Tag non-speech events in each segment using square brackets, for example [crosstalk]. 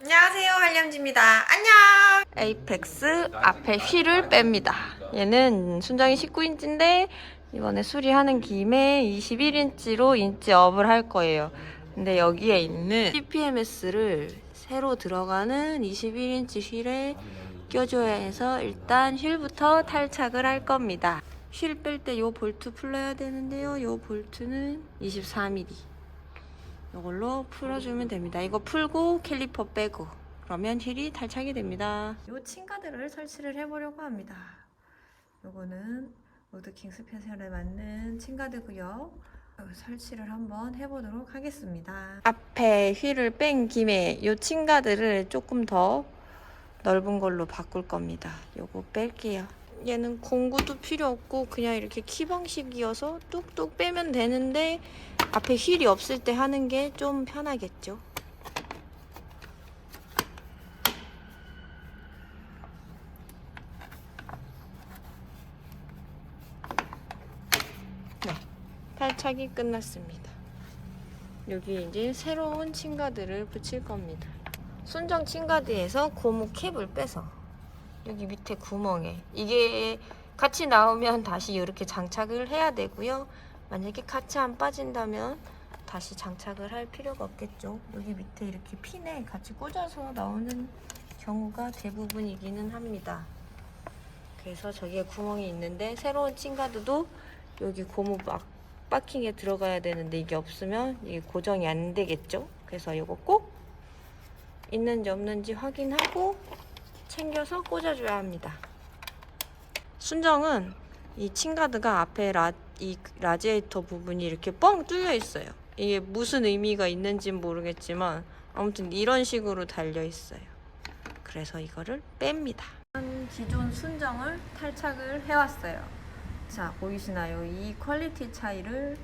안녕하세요 한량지입니다. 안녕! 에이펙스 앞에 휠을 뺍니다. 얘는 순정이 19인치인데 이번에 수리하는 김에 21인치로 인치업을 할 거예요. 근데 여기에 있는 CPMS를 새로 들어가는 21인치 휠에 껴줘야 해서 일단 휠부터 탈착을 할 겁니다. 휠 뺄 때 요 볼트 풀러야 되는데요. 요 볼트는 24mm 이걸로 풀어주면 됩니다. 이거 풀고 캘리퍼 빼고 그러면 휠이 탈착이 됩니다. 이 친가들을 설치를 해보려고 합니다. 요거는 로드킹 스페셜에 맞는 친가드고요. 어, 설치를 한번 해보도록 하겠습니다. 앞에 휠을 뺀 김에 이 친가드를 조금 더 넓은 걸로 바꿀 겁니다. 요거 뺄게요. 얘는 공구도 필요 없고 그냥 이렇게 키 방식이어서 뚝뚝 빼면 되는데 앞에 휠이 없을 때 하는 게 좀 편하겠죠. 네, 탈착이 끝났습니다. 여기 이제 새로운 칭가드를 붙일 겁니다. 순정 칭가드에서 고무 캡을 빼서 여기 밑에 구멍에 이게 같이 나오면 다시 이렇게 장착을 해야 되고요. 만약에 같이 안 빠진다면 다시 장착을 할 필요가 없겠죠. 여기 밑에 이렇게 핀에 같이 꽂아서 나오는 경우가 대부분이기는 합니다. 그래서 저기에 구멍이 있는데 새로운 칭가드도 여기 고무 막 바킹에 들어가야 되는데 이게 없으면 이게 고정이 안 되겠죠. 그래서 이거 꼭 있는지 없는지 확인하고 챙겨서 꽂아줘야 합니다. 순정은 이 칭가드가 앞에 라, 이 라지에이터 부분이 이렇게 뻥 뚫려 있어요. 이게 무슨 의미가 있는지는 모르겠지만 아무튼 이런 식으로 달려 있어요. 그래서 이거를 뺍니다. 기존 순정을 탈착을 해왔어요. 자 보이시나요? 이 퀄리티 차이를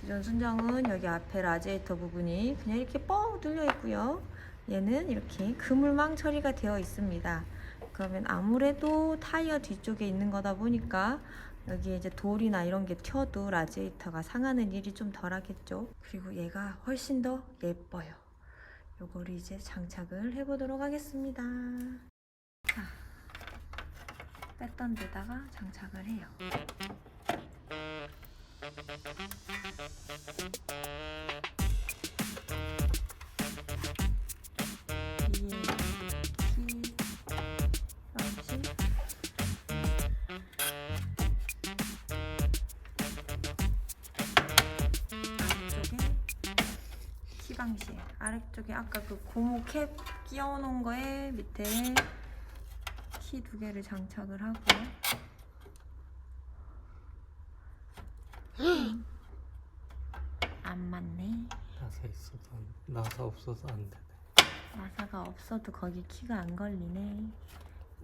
기존 순정은 여기 앞에 라지에이터 부분이 그냥 이렇게 뻥 뚫려 있고요. 얘는 이렇게 그물망 처리가 되어 있습니다. 그러면 아무래도 타이어 뒤쪽에 있는 거다 보니까 여기에 이제 돌이나 이런 게 튀어도 라지에이터가 상하는 일이 좀 덜하겠죠. 그리고 얘가 훨씬 더 예뻐요. 요거를 이제 장착을 해보도록 하겠습니다. 자, 뺐던 데다가 장착을 해요. 키 방식 아래쪽에 아까 그 고무 캡 끼워 놓은 거에 밑에 키 두 개를 장착을 하고 음. 안 맞네 나사 있어도 안, 나사 없어서 안 되네. 나사가 없어도 거기 키가 안 걸리네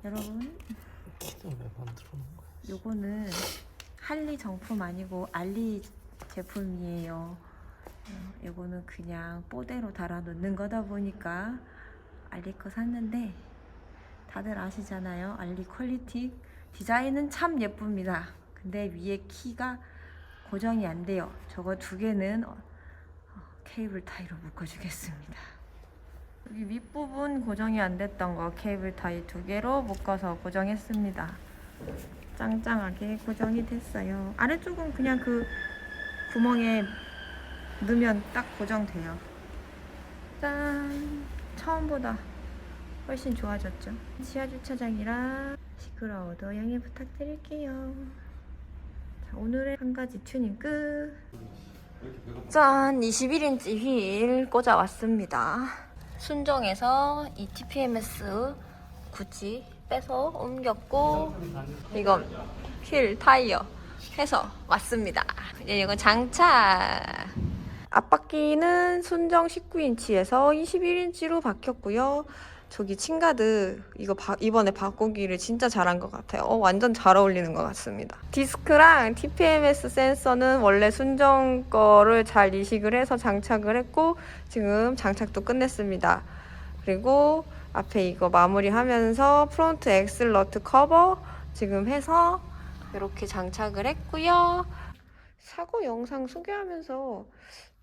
여러분 키는 왜 만들어 놓은 거야? 요거는 할리 정품 아니고 알리 제품이에요. 어, 요거는 그냥 뽀대로 달아 놓는 거다 보니까 알리 거 샀는데 다들 아시잖아요. 알리 퀄리티 디자인은 참 예쁩니다. 근데 위에 키가 고정이 안 돼요. 저거 두 개는 어, 어, 케이블 타이로 묶어주겠습니다. 여기 윗부분 고정이 안 됐던 거 케이블 타이 두 개로 묶어서 고정했습니다. 짱짱하게 고정이 됐어요. 아래쪽은 그냥 그 구멍에 넣으면 딱 고정돼요. 짠! 처음보다 훨씬 좋아졌죠. 지하 주차장이라 시끄러워도 양해 부탁드릴게요. 자, 오늘의 한 가지 튜닝 끝. 짠! 21인치 휠 꽂아왔습니다. 순정에서 이 TPMS 굳이 빼서 옮겼고 이건 휠 타이어 해서 왔습니다. 이제 이거 장착. 앞바퀴는 순정 19인치에서 21인치로 바뀌었고요. 저기 칭가드 이거 바- 이번에 바꾸기를 진짜 잘한 것 같아요. 어, 완전 잘 어울리는 것 같습니다. 디스크랑 TPMS 센서는 원래 순정 거를 잘 이식을 해서 장착을 했고 지금 장착도 끝냈습니다. 그리고 앞에 이거 마무리하면서 프론트 엑슬 너트 커버 지금 해서 이렇게 장착을 했고요. 사고 영상 소개하면서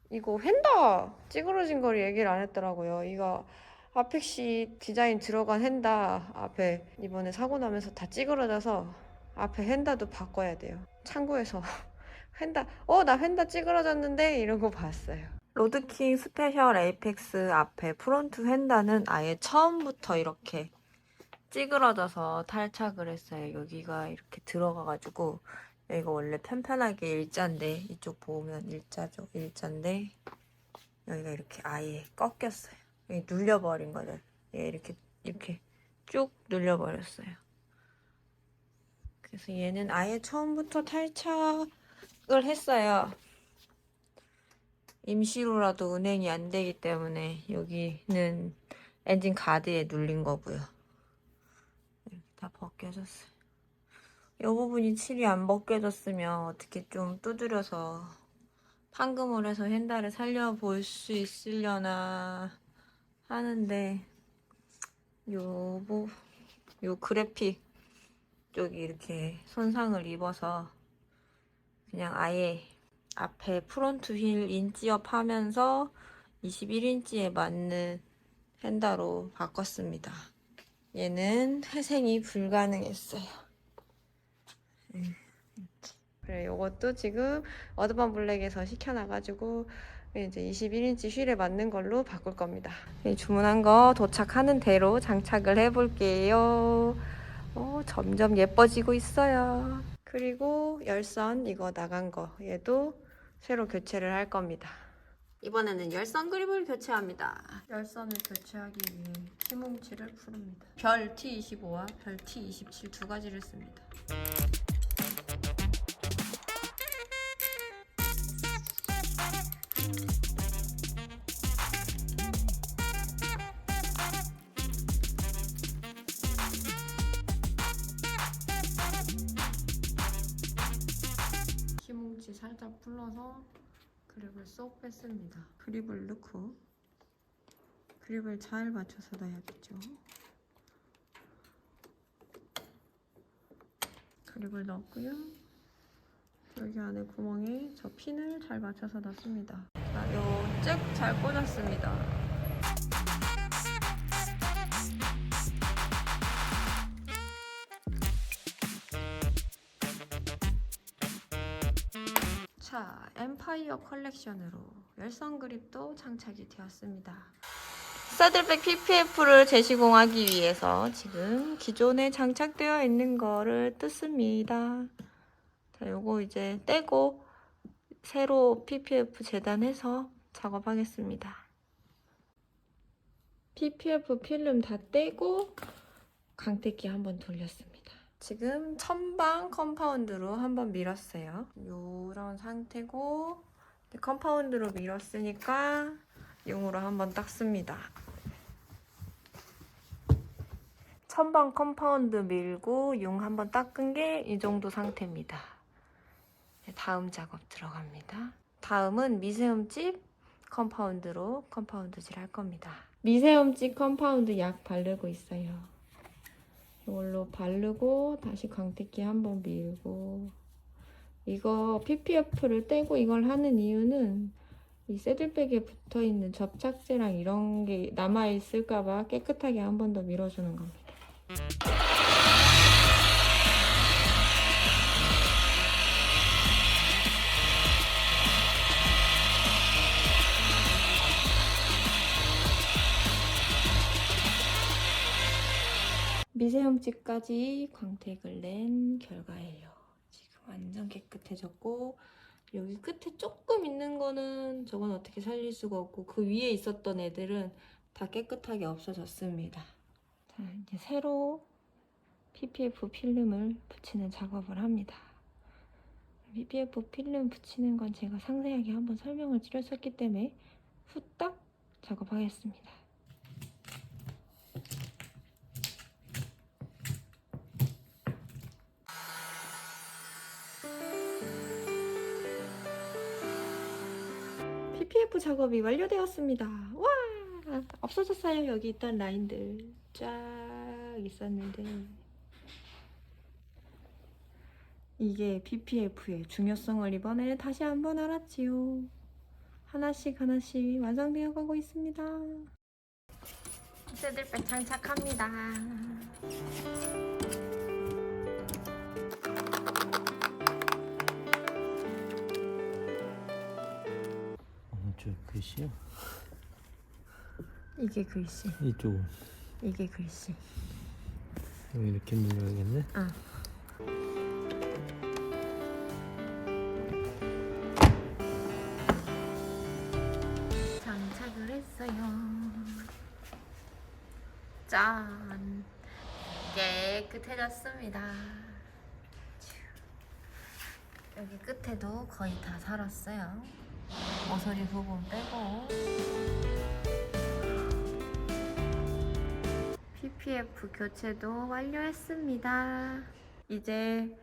이거 휀다 찌그러진 걸 얘기를 안 했더라고요. 이거 아펙시 디자인 들어간 휀다 앞에 이번에 사고 나면서 다 찌그러져서 앞에 휀다도 바꿔야 돼요. 창고에서 [laughs] 휀다 어나 휀다 찌그러졌는데 이런 거 봤어요. 로드킹 스페셜 에이펙스 앞에 프론트 휀다는 아예 처음부터 이렇게 찌그러져서 탈착을 했어요. 여기가 이렇게 들어가가지고 여기가 원래 편편하게 일자인데 이쪽 보면 일자죠. 일자인데 여기가 이렇게 아예 꺾였어요. 여기 눌려버린 거죠. 얘 이렇게 이렇게 쭉 눌려버렸어요. 그래서 얘는 아예 처음부터 탈착을 했어요. 임시로라도 운행이 안 되기 때문에 여기는 엔진 가드에 눌린 거고요. 이렇게 다 벗겨졌어요. 이 부분이 칠이 안 벗겨졌으면 어떻게 좀 두드려서 판금을 해서 핸다를 살려볼 수 있으려나 하는데 요, 뭐, 요 그래픽 쪽이 이렇게 손상을 입어서 그냥 아예 앞에 프론트 휠 인치업 하면서 21인치에 맞는 핸다로 바꿨습니다. 얘는 회생이 불가능했어요. 음, 그래, 요것도 지금 어드반 블랙에서 시켜놔가지고 이제 21인치 휠에 맞는 걸로 바꿀 겁니다. 네, 주문한 거 도착하는 대로 장착을 해볼게요. 어, 점점 예뻐지고 있어요. 그리고 열선 이거 나간 거 얘도 새로 교체를 할 겁니다. 이번에는 열선 그립을 교체합니다. 열선을 교체하기 위해 키뭉치를 푸릅니다. 별 T25와 별 T27 두 가지를 씁니다. 살짝 풀러서 그립을 쏙 뺐습니다. 그립을 넣고 그립을 잘 맞춰서 놔야겠죠. 그립을 넣었고요. 여기 안에 구멍에 저 핀을 잘 맞춰서 넣습니다. 자, 요 잭 잘 꽂았습니다. 자, 엠파이어 컬렉션으로 열선 그립도 장착이 되었습니다. 사들백 PPF를 재시공하기 위해서 지금 기존에 장착되어 있는 거를 뜯습니다. 자, 요거 이제 떼고 새로 PPF 재단해서 작업하겠습니다. PPF 필름 다 떼고 강태기 한번 돌렸습니다. 지금 천방 컴파운드로 한번 밀었어요. 요런 상태고 컴파운드로 밀었으니까 용으로 한번 닦습니다. 천방 컴파운드 밀고 용 한번 닦은 게 이 정도 상태입니다. 다음 작업 들어갑니다. 다음은 미세움집 컴파운드로 컴파운드질 할 겁니다. 미세움집 컴파운드 약 바르고 있어요. 이걸로 바르고 다시 광택기 한번 밀고 이거 PPF를 떼고 이걸 하는 이유는 이 새들백에 붙어 있는 접착제랑 이런 게 남아 있을까봐 깨끗하게 한 번 더 밀어주는 겁니다. 미세홈집까지 광택을 낸 결과예요. 지금 완전 깨끗해졌고 여기 끝에 조금 있는 거는 저건 어떻게 살릴 수가 없고 그 위에 있었던 애들은 다 깨끗하게 없어졌습니다. 자 이제 새로 PPF 필름을 붙이는 작업을 합니다. PPF 필름 붙이는 건 제가 상세하게 한번 설명을 드렸었기 때문에 후딱 작업하겠습니다. PPF 작업이 완료되었습니다. 와! 없어졌어요. 여기 있던 라인들. 쫙 있었는데. 이게 PPF의 중요성을 이번에 다시 한번 알았지요. 하나씩 하나씩 완성되어 가고 있습니다. 새들백 장착합니다. 쪽 글씨야? 이게 글씨, 이쪽은 이게 글씨. 여기 이렇게 눌러야겠네? 응. 장착을 했어요. 짠! 깨끗해졌습니다. 여기 끝에도 거의 다 살았어요. 모서리 부분 빼고. PPF 교체도 완료했습니다. 이제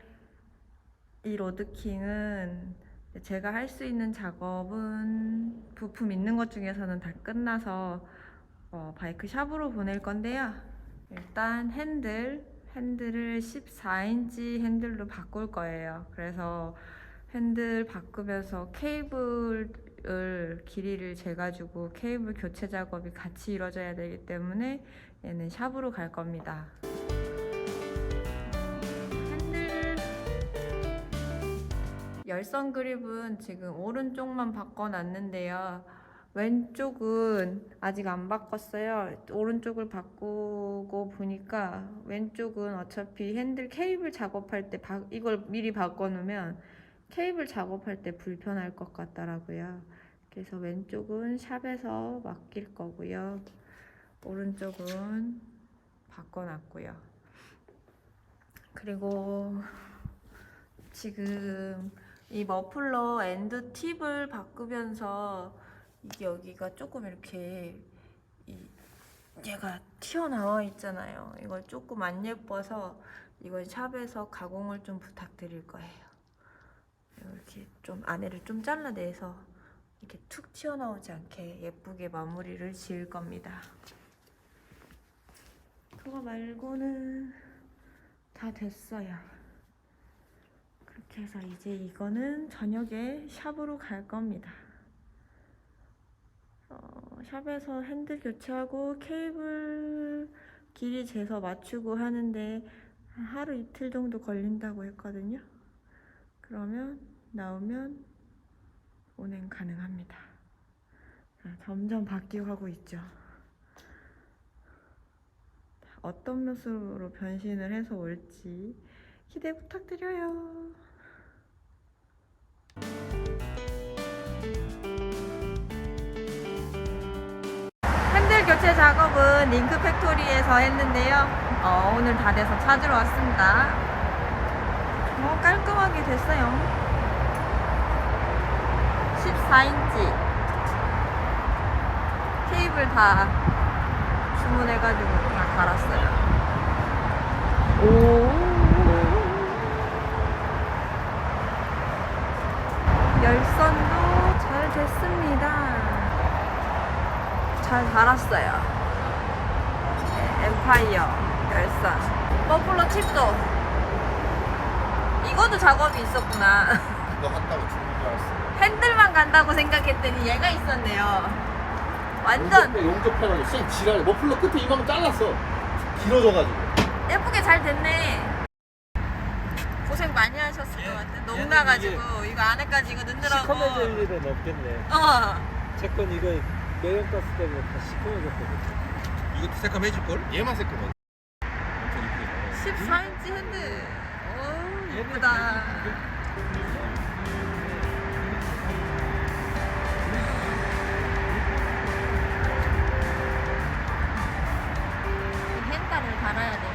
이 로드킹은 제가 할 수 있는 작업은 부품 있는 것 중에서는 다 끝나서 어, 바이크 샵으로 보낼 건데요. 일단 핸들, 핸들을 14인치 핸들로 바꿀 거예요. 그래서 핸들 바꾸면서 케이블을 길이를 재가지고 케이블 교체 작업이 같이 이루어져야 되기 때문에 얘는 샵으로 갈 겁니다. 열선 그립은 지금 오른쪽만 바꿔놨는데요. 왼쪽은 아직 안 바꿨어요. 오른쪽을 바꾸고 보니까 왼쪽은 어차피 핸들 케이블 작업할 때 바- 이걸 미리 바꿔놓으면 케이블 작업할 때 불편할 것 같더라고요. 그래서 왼쪽은 샵에서 맡길 거고요. 오른쪽은 바꿔놨고요. 그리고 지금 이 머플러 엔드 팁을 바꾸면서 이게 여기가 조금 이렇게 이 얘가 튀어나와 있잖아요. 이걸 조금 안 예뻐서 이걸 샵에서 가공을 좀 부탁드릴 거예요. 이렇게 좀 안에를 좀 잘라내서 이렇게 툭 튀어나오지 않게 예쁘게 마무리를 지을 겁니다. 그거 말고는 다 됐어요. 그렇게 해서 이제 이거는 저녁에 샵으로 갈 겁니다. 어, 샵에서 핸들 교체하고 케이블 길이 재서 맞추고 하는데 한 하루 이틀 정도 걸린다고 했거든요. 그러면 나오면 운행 가능합니다. 자, 점점 바뀌어 가고 있죠. 어떤 모습으로 변신을 해서 올지 기대 부탁드려요. 핸들 교체 작업은 링크 팩토리에서 했는데요. 어, 오늘 다 돼서 찾으러 왔습니다. 어, 깔끔하게 됐어요. 14인치 케이블 다 주문해가지고 다 갈았어요. 오. 열선도 잘 됐습니다. 잘 달았어요. 네, 엠파이어 열선. 버플러 칩도. 이것도 작업이 있었구나. 이거 한다고 죽는 줄 알았어. 핸들만 간다고 생각했더니 얘가 있었네요. 완전 용접해가지고 쌩 지랄. 머플러 끝에 이거는 잘랐어. 길어져가지고. 예쁘게 잘 됐네. 고생 많이 하셨을 것 같아. 농 나가지고 이거 안에까지 이거 넣느라고. 시커매질 일은 없겠네 어. 채권 이거 매연가스 때문에 다 시커매졌거든 이것도 새까매질걸? 얘만 새까매. 엄청 이쁘게. 14인치 핸들. 오, 예쁘다. 갈아야 돼.